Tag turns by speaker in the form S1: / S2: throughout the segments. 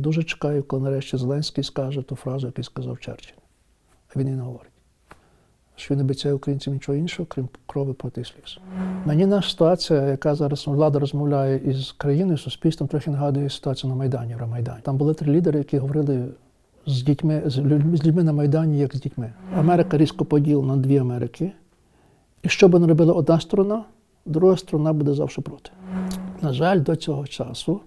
S1: Дуже чекаю, коли нарешті Зеленський скаже ту фразу, яку сказав Черчилль. А він її не говорить. Що він обіцяє українцям нічого іншого, крім крови проти сліз. Мені наша ситуація, яка зараз влада розмовляє із країною, суспільством, трохи нагадує ситуацію на Майдані, в Майдані. Там були три лідери, які говорили з дітьми, з людьми, з людьми на Майдані, як з дітьми. Америка різко поділена на дві Америки. І що би не робила одна сторона, друга сторона буде завжди проти. На жаль, до цього часу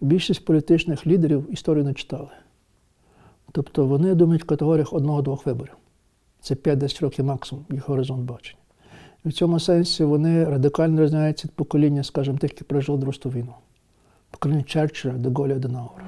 S1: більшість політичних лідерів історію не читали. Тобто вони думають в категоріях одного-двох виборів. Це 5-10 років максимум їх горизонт бачення. І в цьому сенсі вони радикально різняються від покоління, скажімо, тих, які пережили Другу війну. Покоління Черчилля, Деголя, Денаура.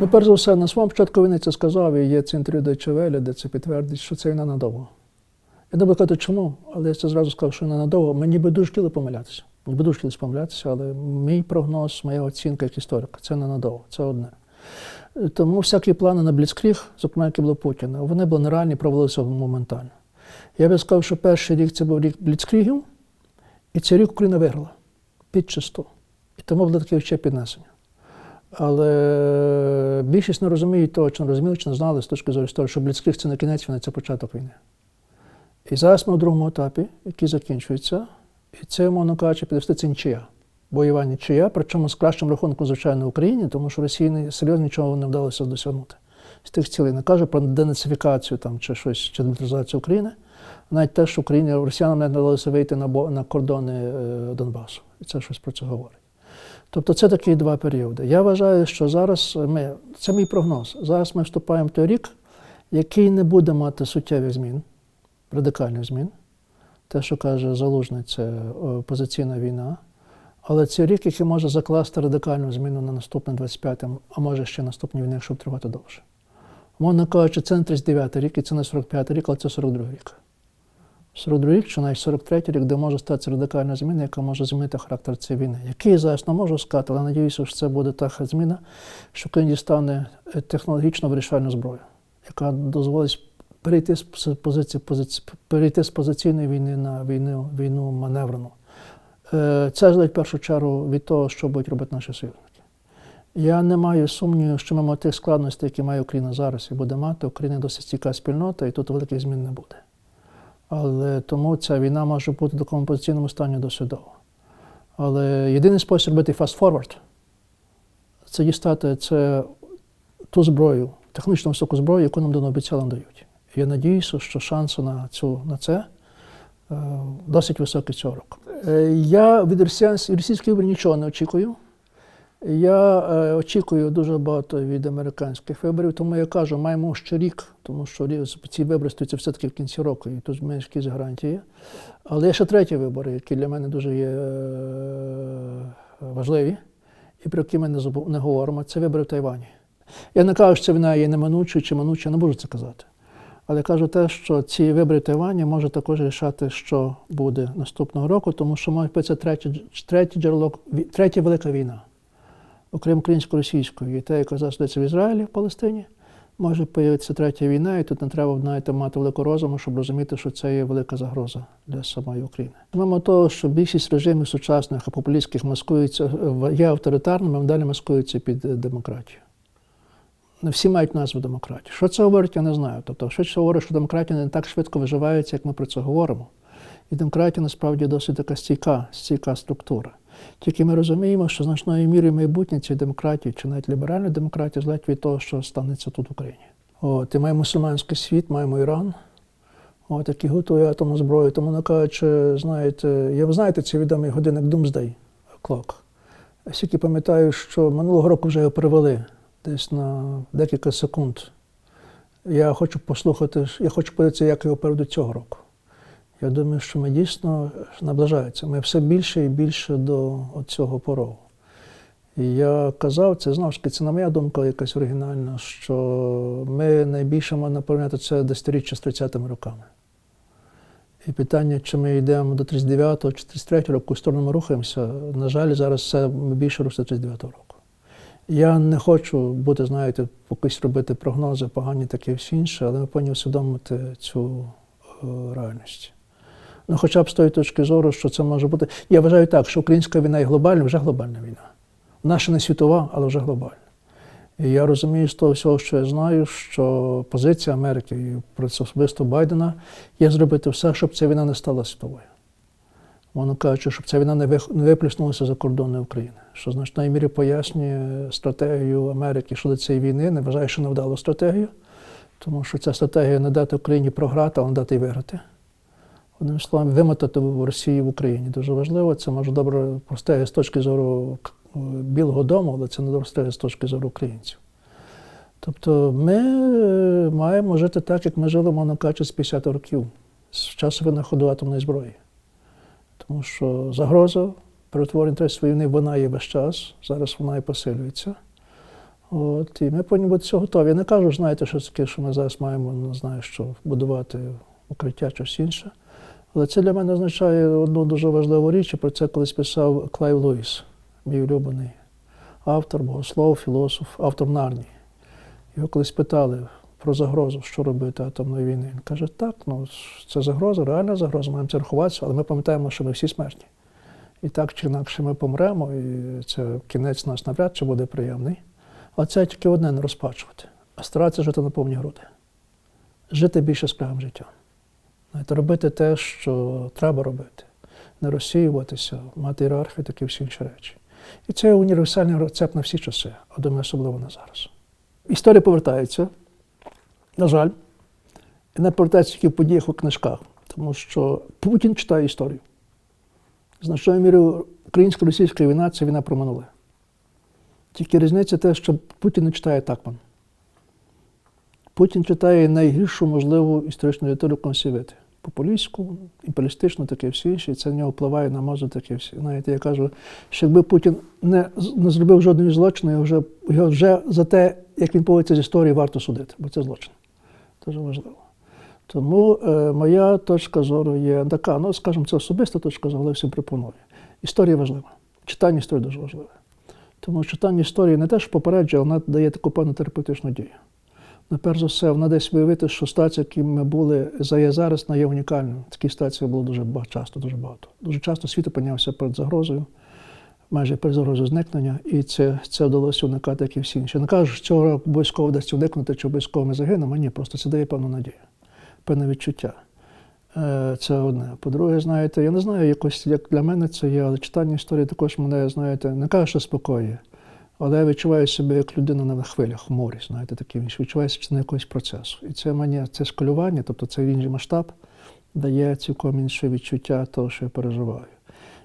S1: Ну, перш за все, на своєму початку війни це сказав, і є це інтерв'ю Deutsche де це підтвердить, що це війна надовго. Я не буду казати, чому, але я це зразу сказав, що вона надовго. Мені би дуже хотіли помилятися. Мені би дуже хотілося помилятися, але мій прогноз, моя оцінка як історика, це не надовго, це одне. Тому всякі плани на Бліцкріг, зокрема, які були Путіна, вони були нереальні, провалилися моментально. Я би сказав, що перший рік це був рік Бліцкрігів, і цей рік Україна виграла під чисту. І тому було таке ще піднесення. Але більшість не розуміють того, чи не розуміли, чи не знали з точки зору історії, що Бліцкріг це не кінець війни, це початок війни. І зараз ми в другому етапі, який закінчується, і це, мовно кажучи, підвести це нічия. Бойова нічия, причому з кращим рахунком, звичайно, Україні, тому що Росії серйозно нічого не вдалося досягнути. З тих цілей не кажу про денацифікацію там, чи щось, чи демілітаризацію України, навіть те, що Україні росіянам не вдалося вийти на, на кордони е, Донбасу. І це щось про це говорить. Тобто це такі два періоди. Я вважаю, що зараз ми, це мій прогноз. Зараз ми вступаємо в той рік, який не буде мати суттєвих змін, радикальних змін. Те, що каже Залужний, це опозиційна війна. Але це рік, який може закласти радикальну зміну на наступний 25-м, а може ще наступні війни, щоб тривати довше. Мовно кажучи, це не 39-й рік і це не 45-й рік, але це 42-й рік. 42 рік, чи навіть 43 рік, де може статися радикальна зміна, яка може змінити характер цієї війни. Який зараз не можу сказати, але надіюся, що це буде та зміна, що Україна дістане технологічно вирішальну зброю, яка дозволить перейти з позиції, позиції перейти з позиційної війни на війну, війну маневрену. Це залежить в першу чергу від того, що будуть робити наші союзники. Я не маю сумніву, що мимо тих складностей, які має Україна зараз і буде мати, Україна досить стійка спільнота, і тут великих змін не буде. Але тому ця війна може бути в такому позиційному стані досить довго. Але єдиний спосіб робити fast-forward – це дістати це, ту зброю, технічну високу зброю, яку нам давно обіцяли дають. Я надіюся, що шанси на, цю, на це е, досить високі цього року. Е, я від російських виборів нічого не очікую. Я е, очікую дуже багато від американських виборів, тому я кажу, маємо ще рік, тому що ці вибори стаються все-таки в кінці року, і тут менш якісь гарантії. Але є ще треті вибори, які для мене дуже є е, важливі, і про які ми не, говоримо. Це вибори в Тайвані. Я не кажу, що це війна є неминучою чи минучою, не можу це казати. Але кажу те, що ці вибори в Тайвані може також рішати, що буде наступного року, тому що бути це третє джерело, третя велика війна окрім українсько-російської, і те, яка зараз в Ізраїлі в Палестині, може появитися третя війна, і тут не треба знаєте, мати велику розуму, щоб розуміти, що це є велика загроза для самої України. Мимо того, що більшість режимів сучасних а популістських маскуються, є авторитарними, далі маскуються під демократію. Не всі мають назву демократії. Що це говорить, я не знаю. Тобто, що це говорить, що демократія не так швидко виживається, як ми про це говоримо. І демократія насправді досить така стійка, стійка структура. Тільки ми розуміємо, що значною мірою майбутнє цієї демократії, чи навіть ліберальної демократії, залежить від того, що станеться тут в Україні. От, І маємо мусульманський світ, маємо Іран, от, який готує атомну зброю. Тому не кажучи, знаєте, я ви знаєте, цей відомий годинник Doomsday Clock. Я тільки пам'ятаю, що минулого року вже його перевели десь на декілька секунд. Я хочу послухати, я хочу подивитися, як його переведуть цього року. Я думаю, що ми дійсно наближаємося. Ми все більше і більше до цього порогу. І я казав, це знову ж таки, це на моя думка якась оригінальна, що ми найбільше можемо порівняти це десятиріччя з 30-ми роками. І питання, чи ми йдемо до 39-го чи 33-го року, в сторону ми рухаємося, на жаль, зараз це більше рухаємося 39-го року. Я не хочу бути, знаєте, якось робити прогнози, погані таке всі інше, але ми повинні усвідомити цю е, реальність. Ну, хоча б з тої точки зору, що це може бути. Я вважаю так, що українська війна є глобальна, вже глобальна війна. Вона ще не світова, але вже глобальна. І я розумію з того всього, що я знаю, що позиція Америки і про це особисто Байдена є зробити все, щоб ця війна не стала світовою. Воно кажучи, щоб ця війна не виплеснулася за кордони України, що в значній мірі пояснює стратегію Америки щодо цієї війни, не вважаю, що невдалу стратегію, тому що ця стратегія не дати Україні програти, а не дати їй виграти. Одним словом, вимотати в Росії в Україні дуже важливо. Це може добре просте з точки зору Білого Дому, але це не добре з точки зору українців. Тобто ми е, маємо жити так, як ми жили, мовно кажучи, з 50 років, з часу винаходу атомної зброї. Тому що загроза перетворення третьої війни вона є весь час, зараз вона і посилюється. От, і ми повинні бути цього готові. Я не кажу, знаєте, що таке, що ми зараз маємо, не знаю, що будувати укриття щось інше. Але це для мене означає одну дуже важливу річ, і про це колись писав Клайв Луїс, мій улюблений автор, богослов, філософ, автор Нарнії. Його колись питали про загрозу, що робити атомної війни. Він каже, так, ну це загроза, реальна загроза, маємо це рахуватися, але ми пам'ятаємо, що ми всі смертні. І так чи інакше ми помремо, і це кінець нас навряд чи буде приємний. Але це тільки одне не розпачувати, а старатися жити на повні груди. Жити більше справим життя. Знаєте, робити те, що треба робити, не розсіюватися, мати ієрархію, такі всі інші речі. І це універсальний рецепт на всі часи, а думаю, особливо на зараз. Історія повертається, на жаль, і не повертається тільки в подіях у книжках, тому що Путін читає історію. Значною мірою українсько-російська війна це війна про минуле. Тільки різниця те, що Путін не читає Такман. Путін читає найгіршу можливу історичну літературу світу. Популістську, імперіалістичну, таке всі інші, це на нього впливає на мозок таке всі. Знаєте, я кажу, що якби Путін не, не зробив жодної злочину, його вже, його вже за те, як він поводиться з історії, варто судити, бо це злочин. Дуже важливо. Тому е, моя точка зору є така, ну, скажімо, це особиста точка зору, але всім пропоную. Історія важлива. Читання історії дуже важливе. Тому читання історії не те, що попереджує, вона дає таку певну терапевтичну дію. Ну, перш за все, вона десь виявити, що ситуація, які ми були за є зараз, вона є унікальною. Такі ситуації було дуже багато, часто, дуже багато. Дуже часто світ опинявся перед загрозою, майже перед загрозою зникнення, і це, це вдалося уникати, як і всі інші. Не кажу, що цього обов'язково вдасться уникнути, чи обов'язково ми загинемо. Ні, просто це дає певну надію, певне відчуття. Е, Це одне. По-друге, знаєте, я не знаю, якось як для мене це є, але читання історії також мене, знаєте, не кажу, що спокоює. Але я відчуваю себе як людина на хвилях в морі, знаєте. Відчуваю себе частиною якогось процесу. І це мені це скалювання, тобто це інший масштаб, дає цілком інше відчуття того, що я переживаю.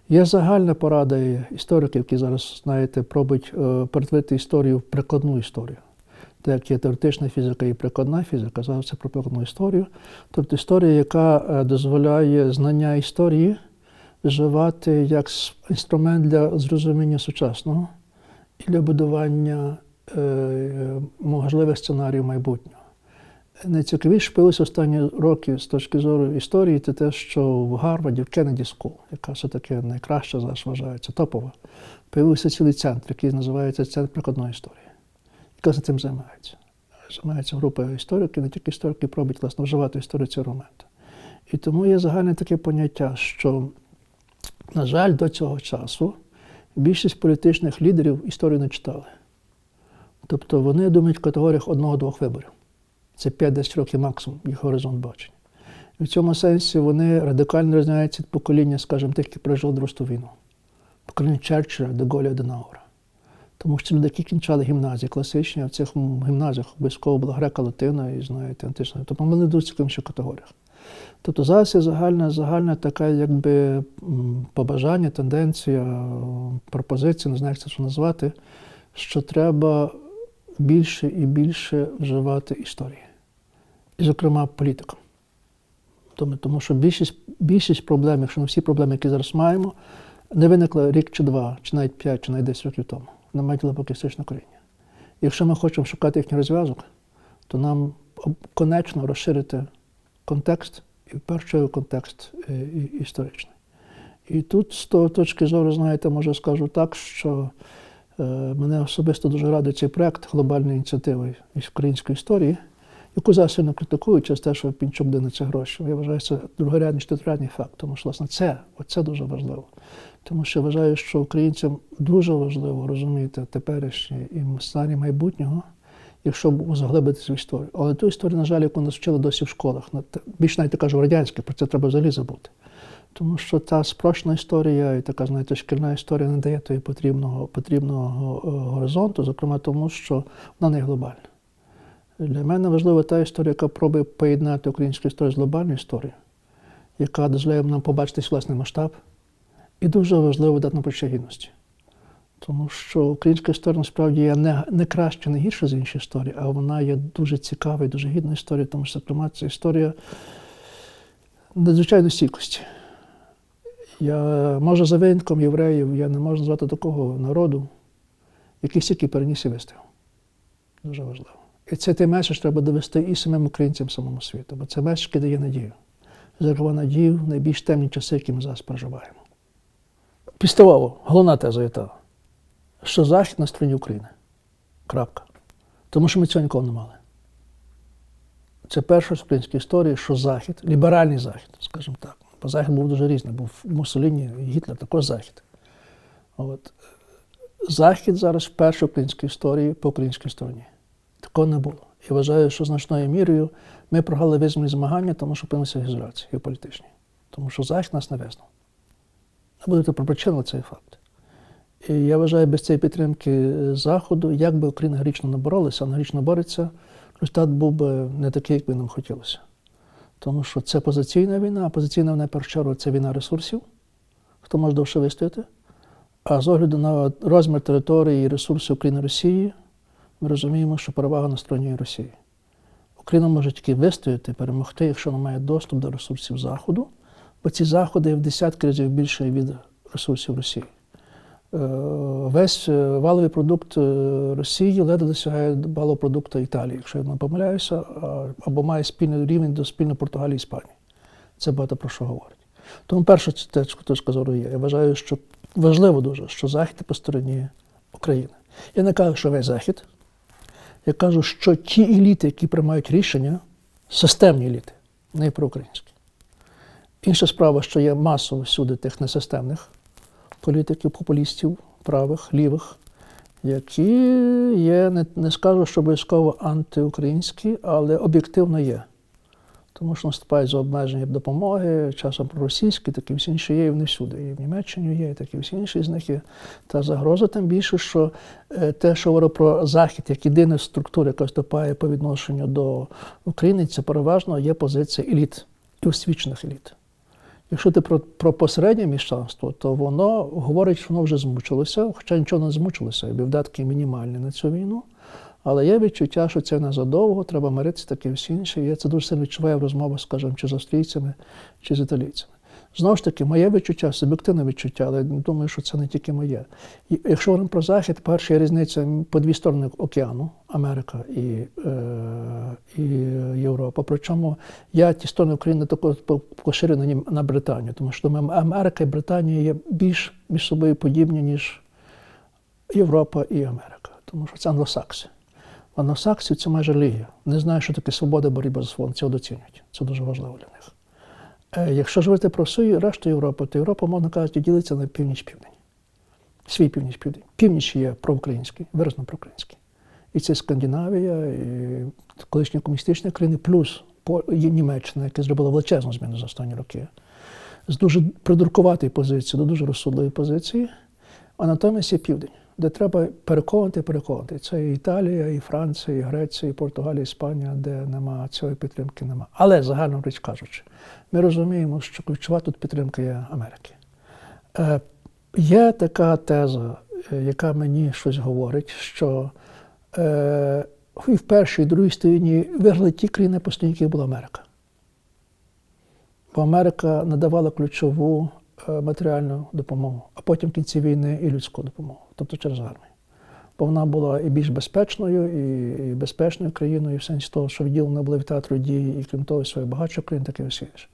S1: Є загальна порада істориків, які зараз, знаєте, пробують е, перетворити історію в прикладну історію. Так є теоретична фізика і прикладна фізика, зараз це про прикладну історію. Тобто історія, яка е, дозволяє знання історії вживати як інструмент для зрозуміння сучасного для будування е, можливих сценаріїв майбутнього. Найцікавіше пилося останні роки з точки зору історії, це те, що в Гарварді, в Кеннеді Скул, яка все-таки найкраща зараз вважається, топова, появився цілий центр, який називається Центр прикладної історії, яка за цим займається. Займається група істориків, не тільки історики пробують власне вживати історію цього моменту. І тому є загальне таке поняття, що, на жаль, до цього часу більшість політичних лідерів історію не читали. Тобто вони думають в категоріях одного-двох виборів. Це 5-10 років максимум їх горизонт бачення. І в цьому сенсі вони радикально різняються від покоління, скажімо, тих, які пережили Другу війну. Покоління Черчилля, Деголя, Денаура. Тому що люди, які кінчали гімназії класичні, а в цих гімназіях обов'язково була грека латина і знаєте, антична. Тобто вони йдуть в категоріях. Тобто зараз є загальна, загальна така якби побажання, тенденція, пропозиція, не знаю, як це що назвати, що треба більше і більше вживати історії. І, зокрема, політикам. Тому, що більшість, більшість проблем, якщо не всі проблеми, які зараз маємо, не виникли рік чи два, чи навіть п'ять, чи навіть 10 років тому. Вони мають глибоке історичне коріння. Якщо ми хочемо шукати їхній розв'язок, то нам конечно розширити контекст, і в контекст е, історичний. І тут, з того точки зору, знаєте, може скажу так, що Е, Мене особисто дуже радує цей проект глобальної ініціативи української історії, яку зараз сильно критикують через те, що Пінчук де на це гроші. Я вважаю, це другорядний чи факт, тому що власне це, оце дуже важливо. Тому що вважаю, що українцям дуже важливо розуміти теперішнє і сценарій майбутнього, якщо заглибитися в історію. Але ту історію, на жаль, яку нас вчили досі в школах, більш навіть кажу радянське, про це треба взагалі забути. Тому що та спрощена історія і така, знаєте, шкільна історія не дає тої потрібного, потрібного е, горизонту, зокрема тому, що вона не глобальна. Для мене важлива та історія, яка пробує поєднати українську історію з глобальною історією, яка дозволяє нам побачити власний масштаб, і дуже важливо дати почуття гідності. Тому що українська історія насправді є не, не краще, не гірше з іншої історії, а вона є дуже цікава і дуже гідна історія, тому що, зокрема, це історія надзвичайної стійкості. Я, може, за винятком євреїв я не можу назвати такого народу, який стільки переніс і вистояв. Дуже важливо. І це той меседж треба довести і самим українцям самому світу, бо це меседж, який дає надію. Зокрема, надію в найбільш темні часи, які ми зараз проживаємо. Підставово, головна теза є та, що Захід на стороні України. Крапка. Тому що ми цього ніколи не мали. Це перше з української історії, що Захід, ліберальний Захід, скажімо так. Бо Захід був дуже різний, був Муссоліні, Гітлер, також Захід. От. Захід зараз вперше в українській історії по українській стороні. Такого не було. І вважаю, що значною мірою ми програли визвольні змагання, тому що опинилися в ізоляції геополітичній. Тому що Захід нас не визнав. Не будете про причину цей факт. І я вважаю, без цієї підтримки Заходу, як би Україна грічно не боролася, вона грічно бореться, результат був би не такий, як би нам хотілося. Тому що це позиційна війна, а позиційна війна, в першу чергу, це війна ресурсів, хто може довше вистояти. А з огляду на розмір території і ресурсів України Росії, ми розуміємо, що перевага на стороні Росії. Україна може тільки вистояти, перемогти, якщо вона має доступ до ресурсів Заходу, бо ці заходи в десятки разів більше від ресурсів Росії. Е, Весь е, валовий продукт е, Росії ледве досягає валового продукту Італії, якщо я не помиляюся, або має спільний рівень до спільно Португалії і Іспанії. Це багато про що говорить. Тому перша точка зору є. Я вважаю, що важливо дуже, що Захід по стороні України. Я не кажу, що весь Захід. Я кажу, що ті еліти, які приймають рішення, системні еліти, не проукраїнські. Інша справа, що є масово всюди тих несистемних політиків, популістів, правих, лівих, які є, не, не скажу, що обов'язково антиукраїнські, але об'єктивно є. Тому що наступають за обмеження допомоги, часом проросійські, такі всі інші є, і вони всюди. І в Німеччині є, і такі всі інші з них є. Та загроза тим більше, що е, те, що говорю про Захід, як єдина структура, яка вступає по відношенню до України, це переважно є позиція еліт і освічених еліт. Якщо ти про, про посереднє міщанство, то воно говорить, що воно вже змучилося, хоча нічого не змучилося, і видатки мінімальні на цю війну. Але є відчуття, що це не задовго, треба миритися, таке всі інші. Я це дуже сильно відчуваю в розмовах, скажімо, чи з австрійцями, чи з італійцями. Знову ж таки, моє відчуття, суб'єктивне відчуття, але думаю, що це не тільки моє. І якщо говоримо про Захід, перша різниця по дві сторони океану Америка і, е, і Європа. Причому я ті сторони України також поширю на, Британію, тому що думаю, Америка і Британія є більш між собою подібні, ніж Європа і Америка, тому що це англосакси. Англосаксів це майже релігія. Не знаю, що таке свобода боротьба за свободу. Це доцінюють. Це дуже важливо для них. Е, Якщо ж говорити про всю решту Європи, то Європа, можна казати, ділиться на північ-південь. Свій північ-південь. Північ є проукраїнський, виразно проукраїнський. І це Скандинавія, і колишні комуністичні країни, плюс Німеччина, яка зробила величезну зміну за останні роки. З дуже придуркуватої позиції до дуже розсудливої позиції. А натомість є південь, де треба переконати, переконати. Це і Італія, і Франція, і Греція, і Португалія, Іспанія, де нема цієї підтримки, нема. Але загально річ кажучи, ми розуміємо, що ключова тут підтримка є Америки. Е, є така теза, е, яка мені щось говорить, що е, і в першій, і другій стороні виграли ті країни, по стороні яких була Америка. Бо Америка надавала ключову е, матеріальну допомогу, а потім в кінці війни і людську допомогу, тобто через армію. Бо вона була і більш безпечною, і, і безпечною країною, в сенсі того, що відділена була від театру дії, і крім того, своє багатших країн, таке все інше.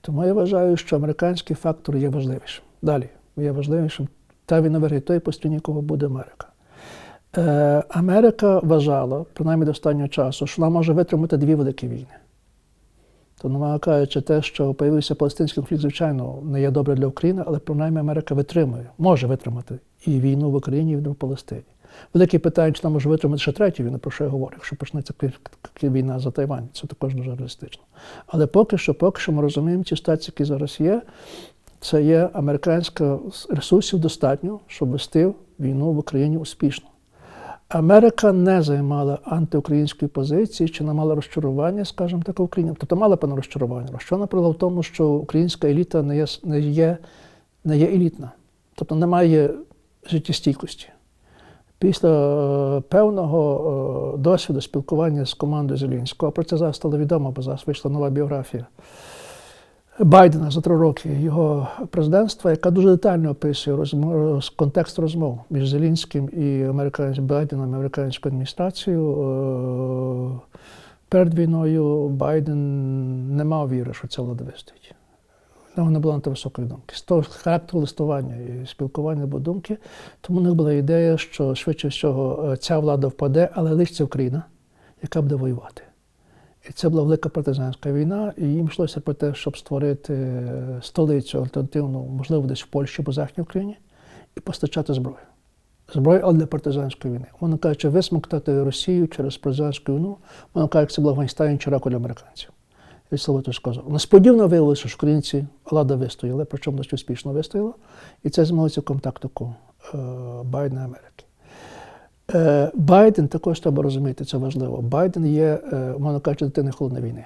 S1: Тому я вважаю, що американський фактор є важливішим. Далі є важливішим та він виграє той, по стороні кого буде Америка. Е, Америка вважала, принаймні до останнього часу, що вона може витримати дві великі війни. То, намага кажучи, те, що появився палестинський конфлікт, звичайно, не є добре для України, але принаймні Америка витримує, може витримати і війну в Україні, і війну в Палестині. Велике питання, чи вона може витримати ще третю війну, про що я говорю, якщо почнеться війна за Тайвань. Це також дуже реалістично. Але поки що, поки що ми розуміємо, ті ситуації, які зараз є, це є американська ресурсів достатньо, щоб вести війну в Україні успішно. Америка не займала антиукраїнської позиції чи не мала розчарування, скажімо так, в Україні. Тобто мала певне розчарування. Розчарування полягало в тому, що українська еліта не є, не є, не є елітна, тобто немає життєстійкості. Після е, певного е, досвіду спілкування з командою Зеленського, про це зараз стало відомо, бо зараз вийшла нова біографія Байдена за три роки його президентства, яка дуже детально описує розмов, контекст розмов між Зеленським і американським Байденом, американською адміністрацією. Е, Перед війною Байден не мав віри, що ця влада вистоїть. Нього не було антивисокої думки. З того характеру листування і спілкування або думки, тому у них була ідея, що швидше всього е, ця влада впаде, але лишиться Україна, яка буде воювати. Це була велика партизанська війна, і їм йшлося про те, щоб створити е, столицю альтернативну, можливо, десь в Польщі або Західній Україні, і постачати зброю. Зброю, але для партизанської війни. Воно кажучи, висмоктати Росію через партизанську війну, воно каже, це була в Афганістані чи раку для американців. І Соловато сказав. Несподівано виявилося, що українці влада вистояли, причому досить успішно вистояла, і це змогли цілком тактику е, Байдена Америки. Е, Байден також треба розуміти, це важливо. Байден є, е, мовно кажучи, дитиною холодної війни.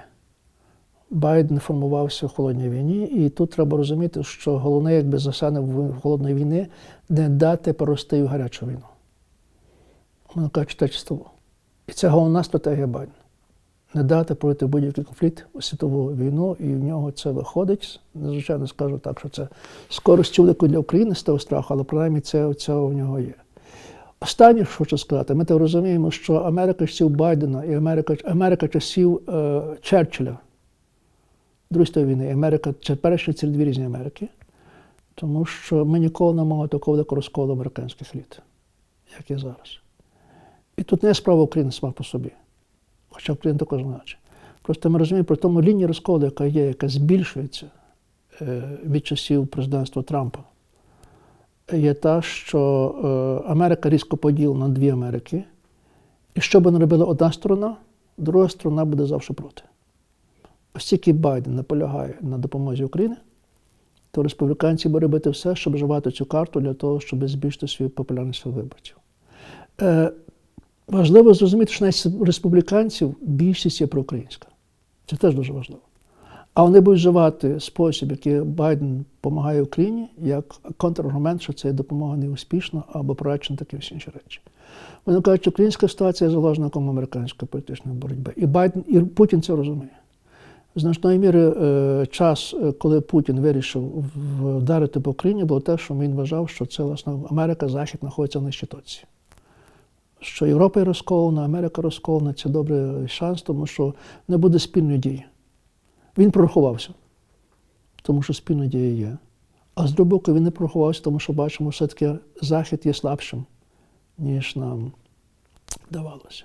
S1: Байден формувався в холодній війні, і тут треба розуміти, що головне, якби засада в холодної війни, не дати порости в гарячу війну. Мовно кажучи, те число. І це головна стратегія Байдена. Не дати пройти будь-який конфлікт у світову війну, і в нього це виходить. Звичайно, скажу так, що це скоростю великою для України з того страху, але принаймні це, це в нього є. Останнє, що хочу сказати, ми то розуміємо, що Америка часів Байдена і Америка, Америка часів е, Черчилля, Другої світової війни, Америка це перші ці дві різні Америки, тому що ми ніколи не мали такого великого розколу американських еліт, як є зараз. І тут не справа України сама по собі, хоча Україна також значить. Просто ми розуміємо про тому лінію розколу, яка є, яка збільшується е, від часів президентства Трампа є та, що е, Америка різко поділена на дві Америки, і що би не робила одна сторона, друга сторона буде завжди проти. Ось тільки Байден наполягає на допомозі Україні, то республіканці будуть робити все, щоб вживати цю карту для того, щоб збільшити свою популярність виборців. Е, важливо зрозуміти, що навіть республіканців більшість є проукраїнська. Це теж дуже важливо. А вони будуть вживати спосіб, який Байден допомагає Україні, як контраргумент, що це допомога не успішна або проречена такі всі інші речі. Вони кажуть, що українська ситуація є заложником американської політичної боротьби. І Байден, і Путін це розуміє. Значної міри е, час, е, коли Путін вирішив вдарити по Україні, було те, що він вважав, що це власне Америка, Захід знаходиться нижчій точці. Що Європа є розколена, Америка розколена, це добрий шанс, тому що не буде спільної дії. Він прорахувався, тому що спільна дія є. А з другого боку, він не прорахувався, тому що бачимо, все-таки Захід є слабшим, ніж нам вдавалося.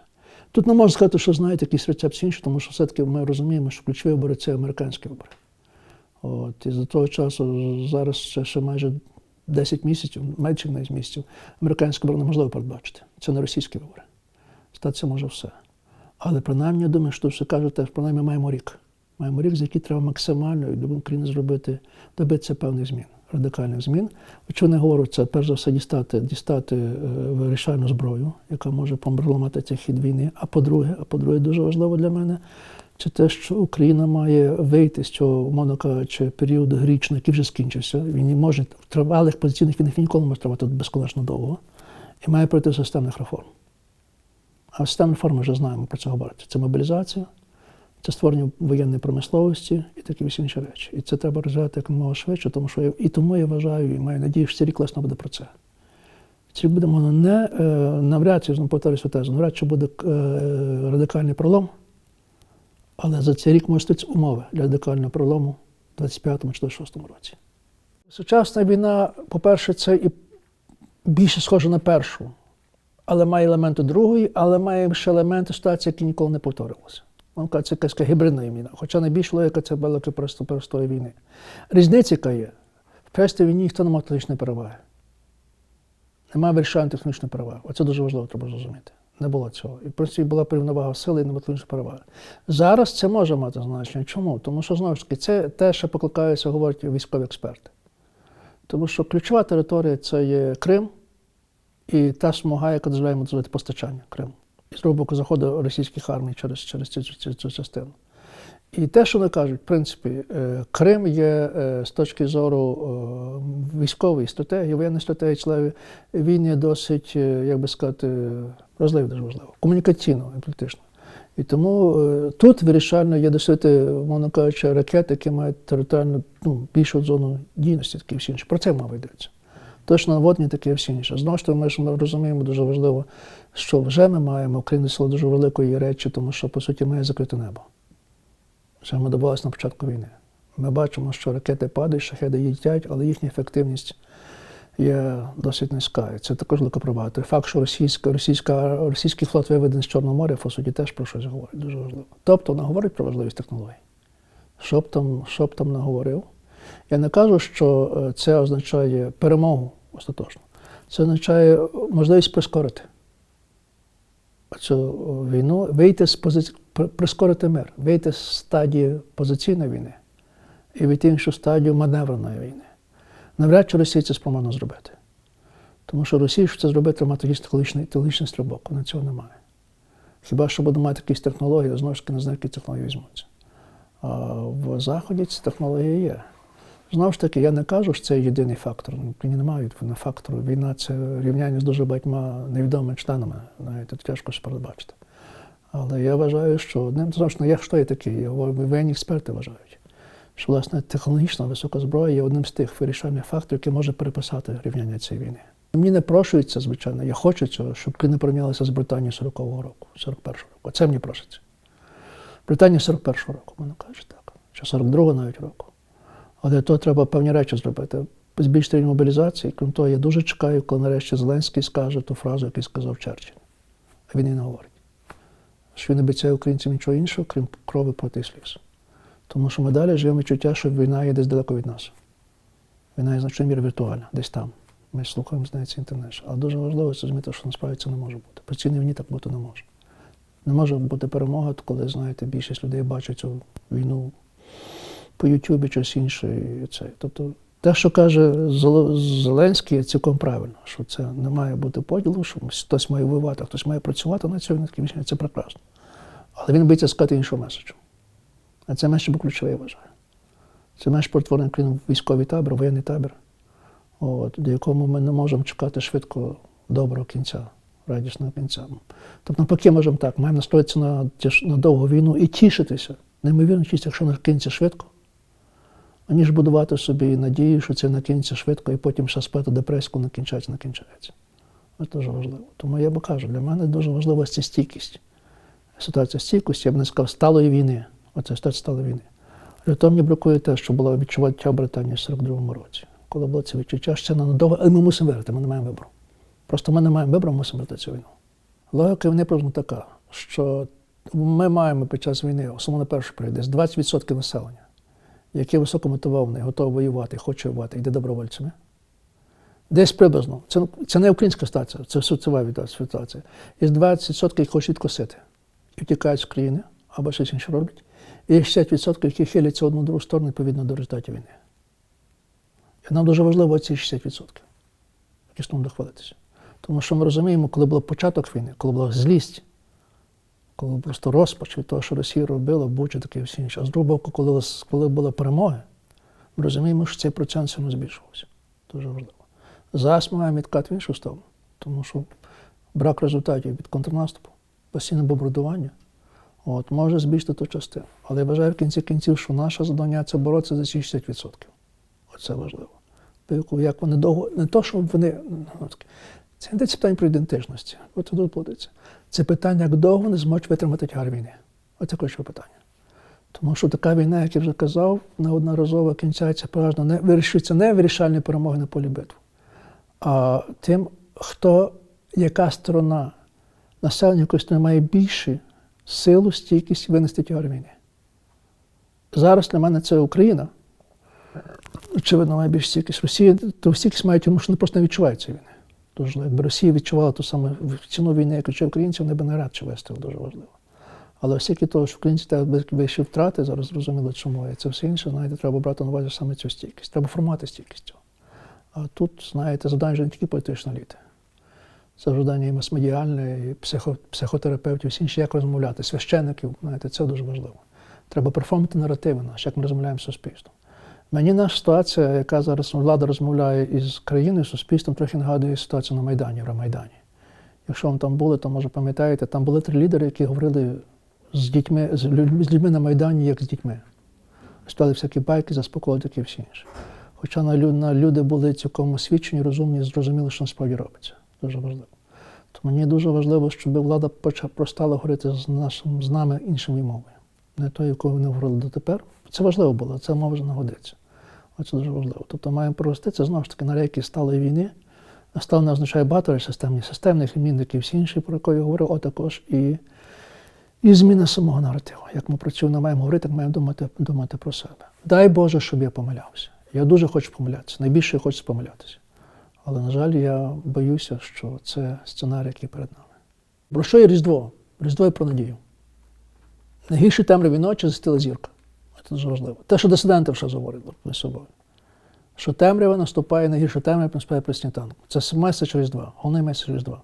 S1: Тут не можна сказати, що знаєте якийсь рецепт інший, тому що все-таки ми розуміємо, що ключові вибори це американські вибори. От, і за того часу зараз це ще майже 10 місяців, менше навіть місяців, американські вибори неможливо передбачити. Це не російські вибори. Статися може все. Але принаймні, я думаю, що все каже, теж принаймні маємо рік. Маємо рік, за який треба максимально і для України зробити, добитися певних змін, радикальних змін. Що не говорю, це перш за все дістати, дістати е, вирішальну зброю, яка може переламати цей хід війни. А по-друге, а по-друге, дуже важливо для мене, це те, що Україна має вийти з цього, умовно кажучи, періоду грічного, який вже скінчився. Він не може в тривалих позиційних війнах ніколи не може тривати безконечно довго. І має пройти системних реформ. А системні реформи вже знаємо про це говорити. Це мобілізація, це створення воєнної промисловості і такі всі інші речі. І це треба розвивати якомога швидше, тому що я, і тому я вважаю і маю надію, що цей рік власне буде про це. Цей рік буде воно не е, навряд чи знову повторюся тезу, навряд чи буде е, радикальний пролом, але за цей рік можуть стати умови для радикального пролому в 25-му чи 26-му році. Сучасна війна, по-перше, це і більше схоже на першу. але має елементи другої, але має ще елементи ситуації, які ніколи не повторилися. Мовно кажучи, це якась гібридна війна. Хоча найбільш логіка це велика просто простої війни. Різниця є. В першій війні ніхто не мав технічної переваги. Немає вирішальної технічної переваги. Оце дуже важливо, треба зрозуміти. Не було цього. І в принципі була рівновага сили і не технічної переваги. Зараз це може мати значення. Чому? Тому що знову ж таки це те, що покликаються, говорять військові експерти. Тому що ключова територія це є Крим і та смуга, яка дозволяє йому дозволити постачання Криму. З другого боку заходу російських армій через, через цю, цю, цю частину. І те, що вони кажуть, в принципі, е, Крим є е, з точки зору е, військової стратегії, воєнної стратегії він є досить, як би сказати, важливий, дуже важливо, комунікаційно і політично. І тому тут вирішально є досити, мовно кажучи, ракети, які мають територіально ну, більшу зону дійності, такі всі інші. Про це мова йдеться. Точно наводні таке всі інше. Знову ж таки, ми ж ми розуміємо дуже важливо, що вже ми маємо Україна сила дуже великої речі, тому що, по суті, має закрите небо. Це ми добувалися на початку війни. Ми бачимо, що ракети падають, шахеди їдять, але їхня ефективність є досить низька. І це також велика факт, що російська, російська, російський флот виведений з Чорного моря, по суті, теж про щось говорить, дуже важливо. Тобто вона говорить про важливість технологій. Що б там, що там не говорив. Я не кажу, що е, це означає перемогу остаточно. Це означає можливість прискорити цю війну, вийти з позиції, прискорити мир, вийти з стадії позиційної війни і вийти в іншу стадію маневреної війни. Навряд чи Росія це спроможна зробити. Тому що Росія, щоб це зробити, якийсь технологічний, технологічний стрибок, вона цього немає. Хіба що буде мати якісь технології, знову ж таки не знаю, які технології візьмуться. А в Заході ці технології є. Знову ж таки, я не кажу, що це єдиний фактор. В Україні немає відповідного фактору. Війна це рівняння з дуже багатьма невідомими членами. Навіть тут тяжко це передбачити. Але я вважаю, що одним зручно, я що є такий, я воєнні експерти вважають, що власне технологічна висока зброя є одним з тих вирішальних факторів, який може переписати рівняння цієї війни. Мені не прошується, звичайно, я хочу цього, щоб Україна порівнялася з Британією 40-го року, 41-го року. Це мені проситься. Британія 41-го року, мене кажуть так, чи 42-го навіть року. Але того треба певні речі зробити. Збільшити рівень мобілізації. Крім того, я дуже чекаю, коли нарешті Зеленський скаже ту фразу, яку сказав Черчилль. А він її не говорить. Що він обіцяє українцям нічого іншого, крім крови проти сліз. Тому що ми далі живемо відчуття, що війна є десь далеко від нас. Війна є значною мірою віртуальна, десь там. Ми слухаємо, здається, інтернет. Але дуже важливо зрозуміти, що насправді це не може бути. При цій війні так бути не може. Не може бути перемога, коли, знаєте, більшість людей бачать цю війну по Ютубі щось інше. Це. Тобто те, що каже Зеленський, цілком правильно, що це не має бути поділу, що хтось має воювати, хтось має працювати на цьому війні, це прекрасно. Але він боїться сказати іншого меседжу. А це меседж був ключовий, я вважаю. Це меседж перетворений в військовий табір, воєнний табір, от, до якому ми не можемо чекати швидко доброго кінця, радісного кінця. Тобто, навпаки, можемо так, маємо настроїтися на, на довгу війну і тішитися. Неймовірно тішитися, якщо вона кінця швидко аніж будувати собі надію, що це накінчиться швидко, і потім ще спати депресію не кінчається, не кінчається. Це дуже важливо. Тому я би кажу, для мене дуже важлива ця стійкість. Ситуація стійкості, я б не сказав, сталої війни. Оце ситуація сталої війни. Але то мені бракує те, що було відчуття в Британії в 42-му році. Коли було це відчуття, що це надовго, але ми мусимо виграти, ми не маємо вибору. Просто ми не маємо вибору, ми мусимо виграти цю війну. Логіка війни приблизно така, що ми маємо під час війни, особливо на перший період, десь 20% населення який високомотивований, готовий воювати, хоче воювати, йде добровольцями. Десь приблизно. Це це не українська ситуація, це соціова ситуація. Є 20%, які хочуть відкосити і втікають з країни, або щось інше роблять. І 60%, які хиляться одну другу сторону відповідно до результатів війни. І нам дуже важливо ці 60%, які з тому хвалитися. Тому що ми розуміємо, коли був початок війни, коли була злість, коли просто розпач від того, що Росія робила, Буча таке всі інше. А з другого боку, коли, коли була перемога, ми розуміємо, що цей процент сильно збільшувався. Дуже важливо. Зараз ми маємо відкат в іншу сторону, тому що брак результатів від контрнаступу, постійне бомбардування, от, може збільшити ту частину. Але я вважаю в кінці кінців, що наше завдання це боротися за ці 60%. Оце важливо. Як вони довго, не то, що вони. Ну, це не питання про ідентичності. От тут плодиться. Це питання, як довго вони зможуть витримати тягар війни. Оце ключове питання. Тому що така війна, як я вже казав, неодноразово кінчається переважно не вирішується не вирішальні перемоги на полі битву, а тим, хто яка сторона населення якоїсь має більше силу, стійкість винести тягар війни. Зараз для мене це Україна. Очевидно, має більш стійкість. Росія то стійкість мають, тому що вони просто не відчувають цієї війни. Дуже якби Росія відчувала ту саму ціну війни, як відчує українці, вони б не радше вести дуже важливо. Але оскільки того, що українці тебе більше втрати, зараз зрозуміло, чому. І це все інше, знаєте, треба брати на увазі саме цю стійкість. Треба формувати стійкість цього. А тут, знаєте, завдання вже не тільки політична еліти. Це завдання і масмедіальне, і психо, психотерапевтів, всі інші, як розмовляти, священників, знаєте, це дуже важливо. Треба перформити наративи наші, як ми розмовляємо з суспільством. Мені наша ситуація, яка зараз влада розмовляє із країною, суспільством, трохи нагадує ситуацію на Майдані, в Майдані. Якщо вам там були, то може пам'ятаєте, там були три лідери, які говорили з дітьми, з людьми, з людьми на Майдані, як з дітьми. Розповідали всякі байки, заспокоювали такі всі інші. Хоча на, люди були цілком освічені, розумні, зрозуміли, що насправді робиться. Дуже важливо. То мені дуже важливо, щоб влада поча- простала говорити з, нашим, з нами іншою мовою. Не тою, якою вони говорили дотепер. Це важливо було, це вже не. Оце дуже важливо. Тобто маємо провести це знову ж таки на рейки сталої війни. Стал не означає багато системні, системних мінників, всі інші, про які я говорив, а також і, і зміна самого наративу. Як ми працюємо, маємо говорити, як маємо думати, думати про себе. Дай Боже, щоб я помилявся. Я дуже хочу помилятися. Найбільше я хочу помилятися. Але, на жаль, я боюся, що це сценарій, який перед нами. Про що є Різдво? Різдво є про надію. Найгірші темряві ночі застила зірка. Це дуже важливо. Те, що дисиденти вже говорять між собою. Що темрява наступає, найгірша темрява наступає при сніданку. Це меседж Різдва, головний меседж Різдва.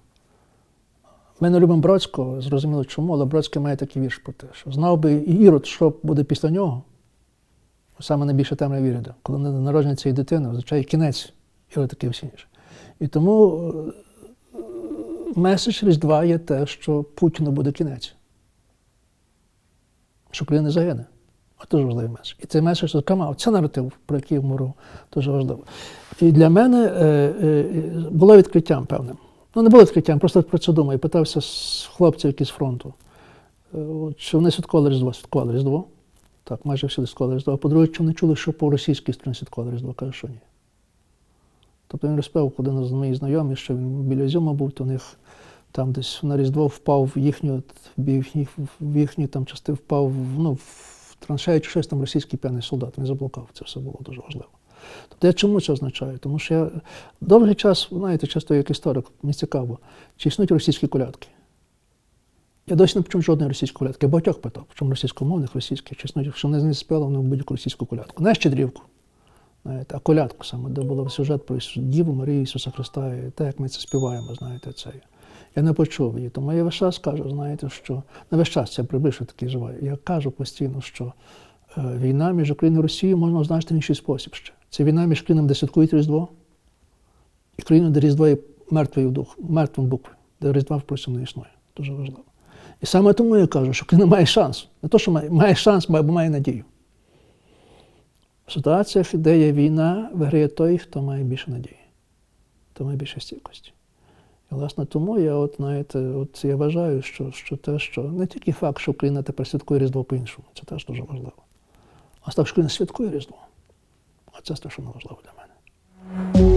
S1: Ми не любимо Бродського, зрозуміло чому, але Бродський має такий вірш про те, що знав би Ірод, що буде після нього, саме найбільше темрява Ірода. Коли народження цієї дитини, означає кінець Ірод такий всі інші. І тому е, меседж Різдва є те, що Путіну буде кінець. Що Україна не загине. Дуже важливий меседж. І цей меседж, зокрема, це наратив, про який я дуже важливо. І для мене е, е, було відкриттям певним. Ну, не було відкриттям, просто про це думаю. Питався з хлопців, які з фронту. Е, Чи вони святкували Різдво? Святкували Різдво. Так, майже всі святкували Різдво. А по-друге, чи вони чули, що по російській стороні святкували Різдво? Каже, що ні. Тобто він розповів, один з моїх знайомих, що він біля Зюма був, то у них там десь на Різдво впав в їхню, в їхню, в їхню там частину впав ну, в траншею чи щось там російський п'яний солдат. Він заблукав. Це все було дуже важливо. Тобто я чому це означає? Тому що я довгий час, знаєте, часто як історик, мені цікаво, чи існують російські колядки. Я досі не почув жодної російської колядки. Я багатьох питав, чому російськомовних, російських, чи існують, що не співали вони будь-яку російську колядку. Не щедрівку, знаєте, а колядку саме, де був сюжет про Діву Марію Ісуса Христа, і те, як ми це співаємо, знаєте, це. Я не почув її. Тому я весь час кажу, знаєте, що не весь час я приближу такий живий. Я кажу постійно, що е, війна між Україною і Росією можна означити в інший спосіб ще. Це війна між країнами, де святкують Різдво, і країною, де Різдво є мертвою дух, мертвим буквою, де Різдва впрочем не існує. Дуже важливо. І саме тому я кажу, що країна має шанс. Не то, що має, має шанс, або має надію. В ситуаціях, де є війна, виграє той, хто має більше надії, хто має більше стійкості. І, власне, тому я, от, знаєте, от я вважаю, що, що те, що не тільки факт, що Україна тепер святкує Різдво по-іншому, це теж дуже важливо. А так, що Україна святкує Різдво, а це страшно важливо для мене.